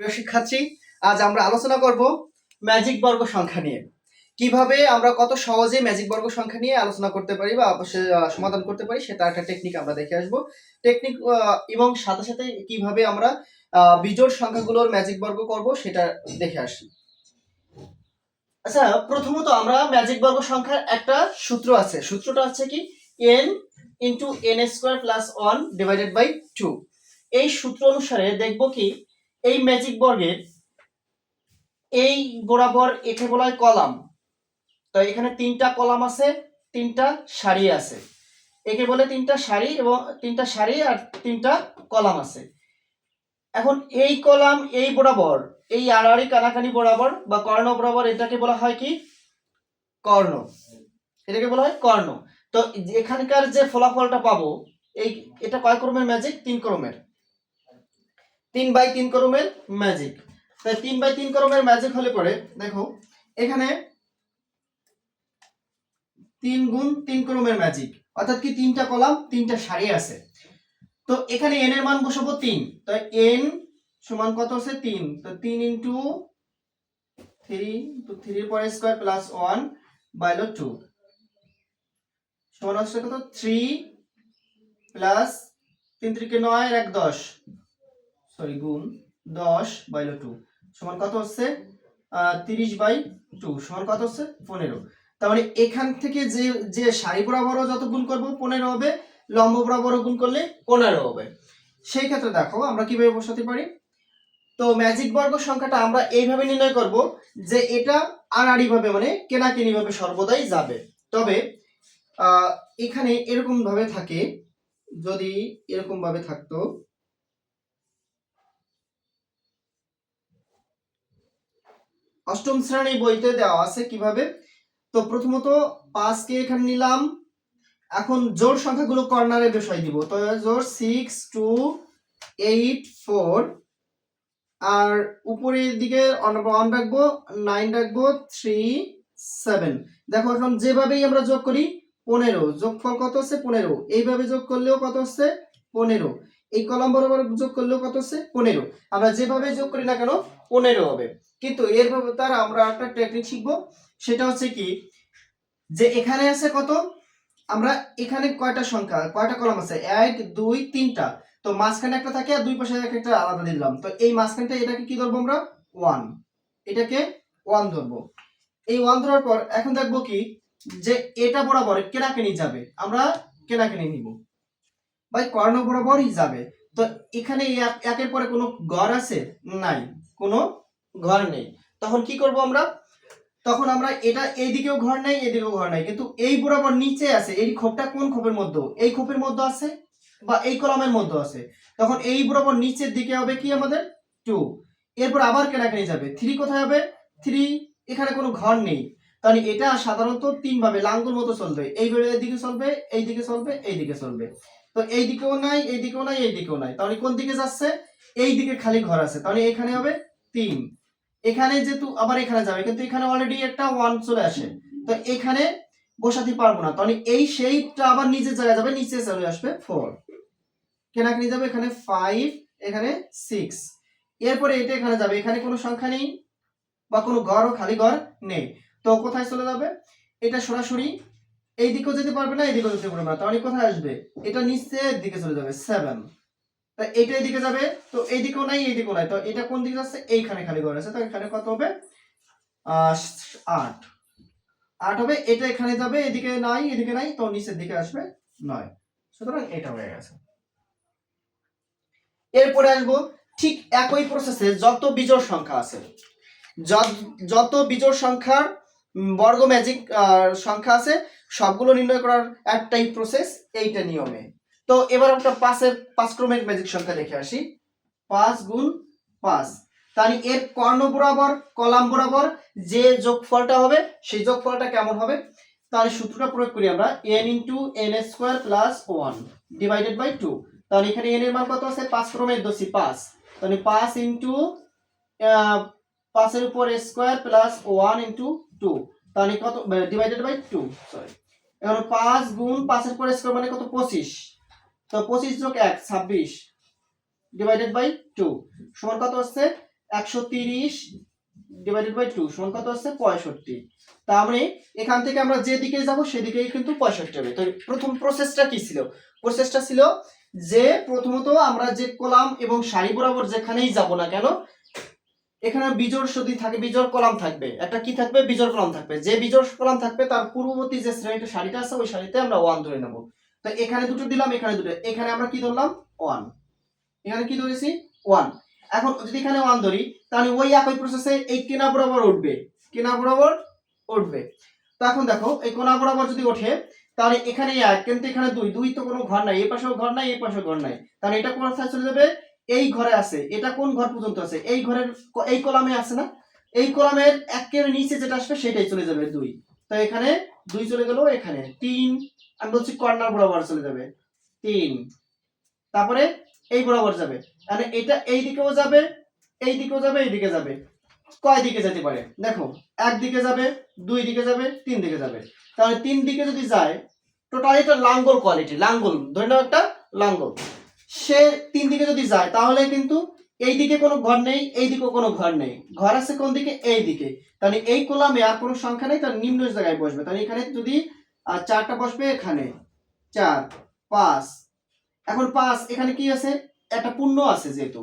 প্রিয় শিক্ষার্থী, আজ আমরা আলোচনা করব ম্যাজিক বর্গ সংখ্যা নিয়ে। কীভাবে আমরা কত সহজে ম্যাজিক বর্গ সংখ্যা নিয়ে আলোচনা করতে পারি বা সমাধান করতে পারি, সেটা একটা টেকনিক আমরা দেখে আসব। টেকনিক এবং সাথে সাথে কীভাবে আমরা বিজোড় সংখ্যাগুলোর ম্যাজিক বর্গ করব সেটা দেখে আসি। আচ্ছা প্রথমত আমরা ম্যাজিক বর্গ সংখ্যার একটা সূত্র আছে। সূত্রটা হচ্ছে কি n into n square plus one divided by two এই সূত্র অনুসারে দেখব কি এই ম্যাজিক বর্গের এই বরাবর একে বলা হয় কলাম। তো এখানে তিনটা কলাম আছে, তিনটা সারি আছে। একে বলে তিনটা সারি এবং তিনটা সারি আর তিনটা কলাম আছে। এখন এই কলাম, এই বরাবর, এই আড়াআড়ি কানাকানি বরাবর বা কর্ণ বরাবর এটাকে বলা হয় কি? কর্ণ। এটাকে বলা হয় কর্ণ। তো এখানকার যে ফলাফলটা পাবো, এই, এটা কয় ক্রমের ম্যাজিক তিন ক্রমের। তিন বাই তিন ক্রমের ম্যাজিক তাই তিন বাই তিন ক্রমের ম্যাজিক হলে পরে, দেখো, এখানে তিন গুণ তিন ক্রমের ম্যাজিক অর্থাৎ কি তিনটা কলাম, তিনটা সারি আছে। তো এখানে এন এর মান বসাবো তিন। তো এন সমান কত আছে? তিন। তো তিন ইন্টু থ্রি তো থ্রির পরে স্কোয়ার প্লাস ওয়ান বাইলো টু সমান হচ্ছে কত? থ্রি প্লাস তিন তিরিকে নয় এক দশ। সরি, গুণ দশ বাইলো টু সমান কত হচ্ছে? তিরিশ বাই টু সমান কত হচ্ছে? পনেরো। তার মানে এখান থেকে যে যে সারি বরাবরও যত গুণ করব, পনেরো হবে, লম্ব বরাবরও গুণ করলে পনেরো হবে। সেই ক্ষেত্রে দেখো, আমরা কীভাবে বসাতে পারি? তো ম্যাজিক বর্গ সংখ্যাটা আমরা এইভাবে নির্ণয় করব যে এটা আড়াআড়ি ভাবে মানে কেনাকিনি ভাবে সর্বদাই যাবে। তবে এখানে এরকম ভাবে থাকে, যদি এরকম ভাবে থাকতো অষ্টম শ্রেণি বইতে দেওয়া আছে কীভাবে? তো প্রথমত পাঁচকে এখানে নিলাম। এখন জোর সংখ্যাগুলো কর্নারে বসাই দিব। তো জোর সিক্স টু এইট ফোর আর উপরের দিকে ওয়ান রাখব নাইন রাখব থ্রি সেভেন দেখো এখন যেভাবেই আমরা যোগ করি, পনেরো। যোগফল কত হচ্ছে? পনেরো। এইভাবে যোগ করলেও কত হচ্ছে? পনেরো। এই কলাম বরাবর যোগ করলেও কত হচ্ছে? পনেরো। আমরা যেভাবে যোগ করি না কেন পনেরো হবে। কিন্তু এর তার আমরা একটা টেকনিক শিখব। সেটা হচ্ছে কি, যে এখানে আছে কত? আমরা এখানে কয়টা সংখ্যা, কয়টা কলাম আছে? এক, দুই, তিনটা। তো মাঝখানে একটা থাকে আর দুই পাশে এক একটা আলাদা দিলাম। তো এই মাঝখানটা এটাকে কি ধরবো আমরা? ওয়ান এটাকে ওয়ান ধরবো। এই ওয়ান ধরার পর এখন দেখব কি, যে এটা বরাবর কেনা কেনাকেনি যাবে। আমরা কেনা কেনাকেনি নিব। ভাই, কর্ণ বরাবরই যাবে। তো এখানে এক- একের পরে কোনো গড় আছে? নাই। কোনো ঘর নেই। তখন কি করব আমরা? তখন আমরা এটা এইদিকেও ঘর নেই, এদিকেও ঘর নাই। কিন্তু এই বরাবর নিচে আছে, এই খোপটা কোন খোপের মধ্যে? এই খোপের মধ্যে আছে বা এই কলামের মধ্যে আছে? তখন এই বরাবর নিচের দিকে হবে কি আমাদের? টু। এরপর আবার কেনাকানি যাবে। থ্রি কোথায় হবে? থ্রি, এখানে কোনো ঘর নেই। তাহলে এটা সাধারণত তিন ভাবে লাঙ্গুর মতো চলবে। এইভাবে দিকে চলবে এই দিকে চলবে এই দিকে চলবে। তো এই দিকেও নাই এই দিকেও নাই এই দিকেও নাই। তাহলে কোন দিকে যাচ্ছে? এই দিকে খালি ঘর আছে। তাহলে এখানে হবে তিন। এখানে যেহেতু আবার এখানে যাবে, কিন্তু এখানে অলরেডি একটা ওয়ান চলে আসে। তো এখানে বসাতে পারব না। তাহলে এই সেইটা আবার নিচে জায়গায় যাবে, নিচে চলে আসবে ফোর কেনাকানি যাবে? এখানে ফাইভ এখানে সিক্স এরপরে এটা এখানে যাবে। এখানে কোনো সংখ্যা নেই বা কোনো ঘর ও খালি ঘর নেই। তো কোথায় চলে যাবে? এটা সরাসরি এই দিকেও যেতে পারবে না এই দিকেও যেতে পারবে না। তাহলে কোথায় আসবে? এটা নিচের দিকে চলে যাবে সেভেন তা এটা এদিকে যাবে, তো এই দিকেও নাই এই দিকেও নাই। তো এটা কোন দিকে যাচ্ছে? এইখানে খালি ঘর আছে। তো এখানে কত হবে? আট। আট হবে, এটা এখানে যাবে, এদিকে নাই এদিকে নাই, তো নিচের দিকে আসবে নয়। সুতরাং এটা হয়ে গেছে। এরপরে আসব, ঠিক একই প্রসেসে যত বিজোড় সংখ্যা আছে, যত বিজোড় সংখ্যার বর্গ ম্যাজিক সংখ্যা আছে, সবগুলো নির্ণয় করার একটাই প্রসেস এইটা নিয়মে। তো এবার আমরা পাঁচের, পাঁচ ক্রমের ম্যাজিক সংখ্যা দেখে আসি। পাঁচ গুণ পাঁচ। তাহলে এর কর্ণ বরাবর, কলাম বরাবর যে যোগফলটা হবে, সেই যোগফলটা কেমন হবে? তাহলে সূত্রটা প্রয়োগ করি আমরা। N into n square plus one divided by two তাহলে এখানে এন এর মান কত আছে? পাঁচ ক্রমের দশি পাঁচ। তাহলে পাঁচ ইন্টু পাঁচের উপর square plus one into two তাহলে কত ডিভাইডেড বাই টু সরি এখন পাঁচ গুণ পাঁচের পর স্কোয়ার মানে কত? পঁচিশ। তো পঁচিশ যোগ এক, ছাব্বিশ। ডিভাইডেড বাই টু সমান কত হচ্ছে একশো তিরিশ ডিভাইডেড বাই টু সমান কত হচ্ছে পঁয়ষট্টি। তার মানে এখান থেকে আমরা যে দিকে যাব, সেদিকেই কিন্তু পঁয়ষট্টি হবে। তো প্রথম প্রসেসটা কি ছিল? প্রসেসটা ছিল যে প্রথমত আমরা যে কলাম এবং সারি বরাবর যেখানেই যাব না কেন, এখানে বিজোড় যদি থাকে, বিজোড় কলাম থাকবে। একটা কি থাকবে? বিজোড় কলাম থাকবে। যে বিজোড় কলাম থাকবে, তার পূর্ববর্তী যে শ্রেণীটা সারিটা আছে, ওই সারিতে আমরা ওয়ান ধরে নেব। তো এখানে দুটো দিলাম, এখানে দুটো। এখানে আমরা কি ধরলাম? ওয়ান এখানে কি ধরেছি? ওয়ান এখন যদি এখানে ওয়ান ধরি, তাহলে ওই একই প্রসেসে এই কেনা বরাবর উঠবে। কেনা বরাবর উঠবে। তো এখন দেখো, এই কোনা বরাবর যদি ওঠে, তাহলে এখানে এক, কিন্তু এখানে দুই। দুই তো কোনো ঘর নাই এই পাশেও ঘর নাই এই পাশেও ঘর নাই। তাহলে এটা কোথায় চলে যাবে? এই ঘরে আছে। এটা কোন ঘর পর্যন্ত আছে? এই ঘরের এই কলামে আছে না? এই কলামের একের নিচে যেটা আসবে, সেটাই চলে যাবে দুই। তো এখানে দুই চলে গেল, এখানে তিন। আমি বলছি কর্নার বরাবর চলে যাবে। তিন। তারপরে এই বরাবর যাবে। মানে এটা এই দিকেও যাবে, এই দিকেও যাবে, এই দিকে যাবে। কয় দিকে যেতে পারে? দেখো, এক দিকে যাবে, দুই দিকে যাবে, তিন দিকে যাবে। তাহলে তিন দিকে যদি যায়, টোটাল এটা লাঙ্গল কোয়ালিটি, লাঙ্গল। ধরে নাও একটা লাঙ্গল। সে তিন দিকে যদি যায়, তাহলে কিন্তু এই দিকে কোনো ঘর নেই, এই দিকেও কোনো ঘর নেই। ঘর আছে কোন দিকে? এই দিকে। তাহলে এই কলামে আর কোনো সংখ্যা নেই তার নিম্ন জায়গায় বসবে। তাহলে এখানে যদি আহ, চারটা বসবে এখানে। চার পাঁচ। এখন পাঁচ এখানে কি আছে? একটা পূর্ণ আছে যেহেতু।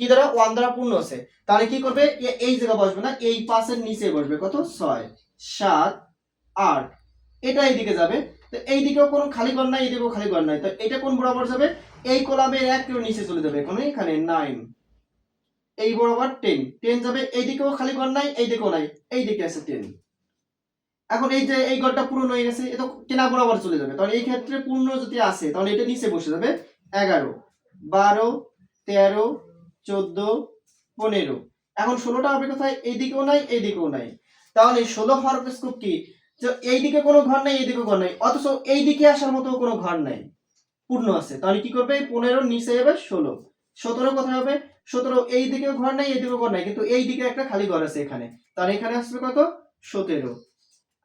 কি দ্বারা? ওয়ান দ্বারা পূর্ণ আছে। তাহলে কি করবে? এই জায়গা বসবে না এই পাঁচের নিচে বসবে। কত? ছয় সাত আট। এটা এইদিকে যাবে। তো এই দিকেও কোনো খালি ঘর নাই এইদিকেও খালি ঘর নাই। তো এটা কোন বরাবর যাবে? এই কলামের এক কিলো নিচে চলে যাবে কোনো এখানে নাইন এই বরাবর টেন টেন যাবে এই দিকেও খালি ঘর নাই এই দিকেও নাই। এই দিকে আছে টেন এখন এই যে এই ঘরটা পূর্ণ হয়ে গেছে এটা কেনা বরাবর চলে যাবে। তাহলে এই ক্ষেত্রে পূর্ণ যদি আসে, তাহলে এটা নিচে বসে যাবে। এগারো, বারো, তেরো, চোদ্দ, পনেরো। এখন ষোলোটা হবে কোথায়? এইদিকেও নাই এইদিকেও নাই। তাহলে ষোলো হওয়ার স্কোপ কি? এইদিকে কোনো ঘর নাই, এইদিকে ঘর নাই। অথচ এইদিকে আসার মতো কোনো ঘর নাই। পূর্ণ আছে। তাহলে কি করবে? পনেরো, নিচে যাবে ষোলো। সতেরো কোথায় হবে? সতেরো এই দিকেও ঘর নাই, এইদিকেও ঘর নাই। কিন্তু এই দিকে একটা খালি ঘর আছে এখানে। তাহলে এখানে আসবে কত? সতেরো।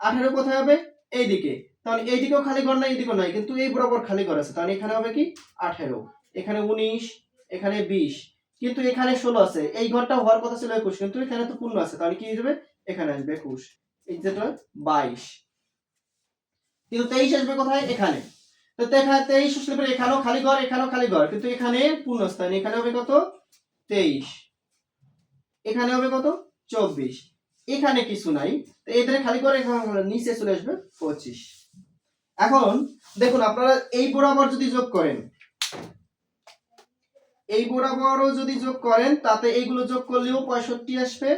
আঠেরো কোথায় হবে? এইদিকে। তাহলে এইদিকেও খালি ঘর নাই, এইদিকেও নাই। কিন্তু এই বরাবর খালি ঘর আছে। তাহলে এখানে হবে কি? আঠেরো। এখানে উনিশ, এখানে বিশ। কিন্তু এখানে ষোলো আছে। এই ঘরটা হওয়ার কথা ছিল একুশ। কিন্তু এখানে তো পূর্ণ আছে। তাহলে কি যাবে? এখানে আসবে একুশ। এই যেটা বাইশ। কিন্তু তেইশ আসবে কোথায়? এখানে। তো তেইশ আসলে পরে এখানেও খালি ঘর, এখানেও খালি ঘর। কিন্তু এখানে পূর্ণ পূর্ণস্থান এখানে হবে কত? তেইশ। এখানে হবে কত? চব্বিশ। এখানে কিছু নাই। তো এদের খালি করে নিচে চলে আসবে পঁচিশ। এখন দেখুন আপনারা এই বরাবর যদি যোগ করেন, এই বরাবরও যদি যোগ করেন, তাতে এইগুলো যোগ করলেও পঁয়ষট্টি আসবে।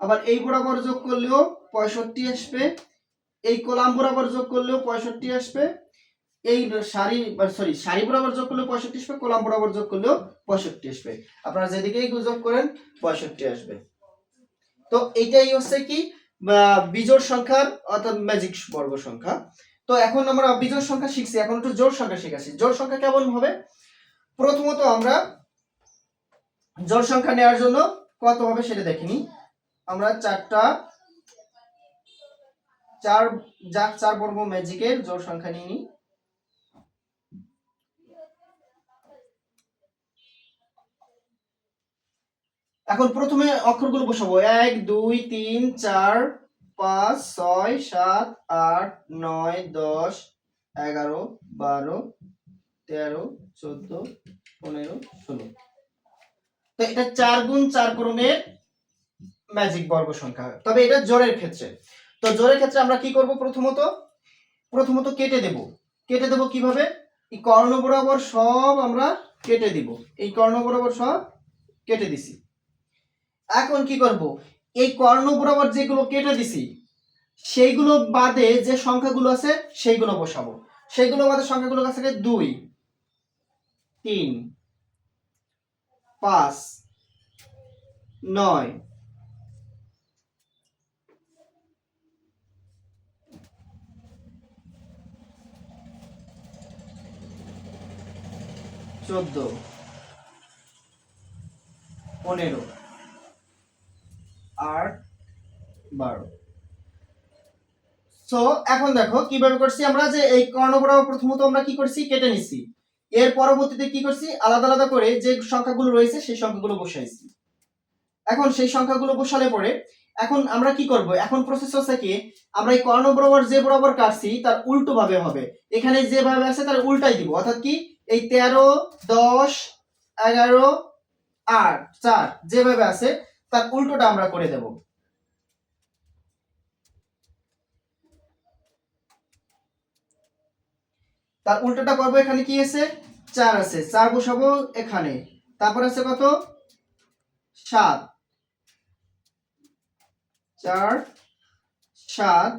আবার এই বরাবর যোগ করলেও পঁয়ষট্টি আসবে। এই কলাম বরাবর যোগ করলেও পঁয়ষট্টি আসবে। এই সারি সরি সারি বরাবর যোগ করলেও পঁয়ষট্টি আসবে, কলাম বরাবর যোগ করলেও পঁয়ষট্টি আসবে। আপনারা যেদিকেই যোগ করেন, পঁয়ষট্টি আসবে। তো এইটাই হচ্ছে কি বা, বিজোড় সংখ্যার অর্থাৎ ম্যাজিক বর্গ সংখ্যা। তো এখন আমরা বিজোড় সংখ্যা শিখছি এখন একটু জোড় সংখ্যা শিখাচ্ছি। জোড় সংখ্যা কেমন হবে? প্রথমত আমরা জোড় সংখ্যা নেওয়ার জন্য কত হবে সেটা দেখিনি। আমরা চারটা চার যাক চার বর্গ ম্যাজিকের জোড় সংখ্যা নিয়ে নিই। এখন প্রথমে অক্ষরগুলো বসাবো। এক, দুই, তিন, চার, পাঁচ, ছয়, সাত, আট, নয়, দশ, এগারো, বারো, তেরো, চোদ্দ, পনেরো, ষোলো। তো এটা চার গুণ চার পূরণের ম্যাজিক বর্গ সংখ্যা। তবে এটা জোরের ক্ষেত্রে। তো জোরের ক্ষেত্রে আমরা কি করব প্রথমত? প্রথমত কেটে দেব। কেটে দেব কীভাবে? এই কর্ণ বরাবর সব আমরা কেটে দিব। এই কর্ণ বরাবর সব কেটে দিছি। এখন কি করব? এই কর্ণ বরাবর যেগুলো কেটে দিছি, সেইগুলো বাদে যে সংখ্যাগুলো আছে, সেইগুলো বসাবো। সেইগুলো বাদে সংখ্যাগুলো কাছে দুই, তিন, পাঁচ, নয়, চোদ্দ, পনেরো আট বারো। সো এখন দেখো, কীভাবে করছি আমরা যে এই কর্ণ প্রথমত আমরা কি করছি? কেটে নিছি এর পরবর্তীতে কি করছি? আলাদা আলাদা করে যে সংখ্যাগুলো রয়েছে, সেই সংখ্যাগুলো বসাইছি এখন সেই সংখ্যাগুলো বসালে পরে এখন আমরা কি করব? এখন প্রসেস হচ্ছে কি, আমরা এই কর্ণ বরাবর যে বরাবর কাটছি, তার উল্টো ভাবে হবে। এখানে যেভাবে আছে, তার উল্টাই দিব। অর্থাৎ কি? এই তেরো, দশ, এগারো, আট, চার যেভাবে আছে, তার উল্টোটা আমরা করে দেব। তার উল্টোটা করব এখানে কি আছে? চার আছে। চার বসাবো এখানে। তারপর আছে কত? সাত। চার, সাত,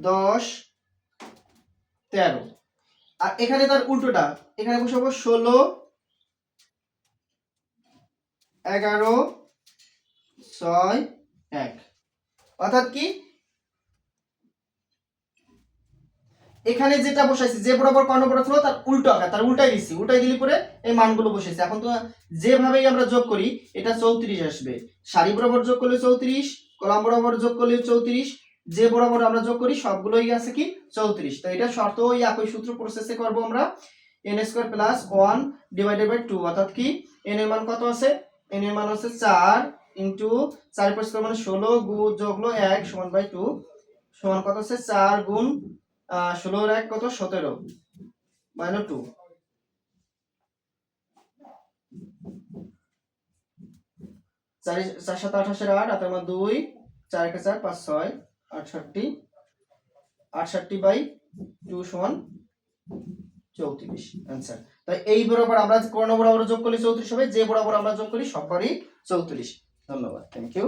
দশ, তেরো। আর এখানে তার উল্টোটা। এখানে বসাবো ষোলো, এগারো, ছয়, এক। অর্থাৎ কি? এখানে যেটা বসাইছি, যে বরাবর কর্ণ বরাবর ছিল, তার উল্টো আকার, তার উল্টাই দিছি, উল্টাই দিলে পরে এই মানগুলো বসেছে। এখন তো যেভাবেই আমরা যোগ করি, এটা চৌত্রিশ আসবে। সারি বরাবর যোগ করলে চৌত্রিশ, কলাম বরাবর যোগ করলে চৌত্রিশ, যে বরাবর আমরা যোগ করি, সবগুলোই আছে কি? চৌত্রিশ। তো এটা শর্ত ওই একই সূত্র প্রসেসে করব আমরা। N square plus one divided by two অর্থাৎ কি? এন এর মান কত আছে? এন এর মান হচ্ছে চার ইন্টু চার পাঁচ মানে ষোলো গুণ যোগলো এক সমান বাই টু সমান কত হচ্ছে চার গুণ ষোলোর এক কত? সতেরো। মাইনাস টু চারি, চার সাত আঠাশের আট আটের মধ্যে দুই, চার একে চার, পাঁচ, ছয়, আটষট্টি। আটষট্টি বাই টু সমান চৌত্রিশ অ্যান্সার তাই এই বরাবর আমরা কর্ণ বরাবর যোগ করলে চৌত্রিশ হবে, যে বরাবর আমরা যোগ করি সববারই চৌত্রিশ। ধন্যবাদ থ্যাংক ইউ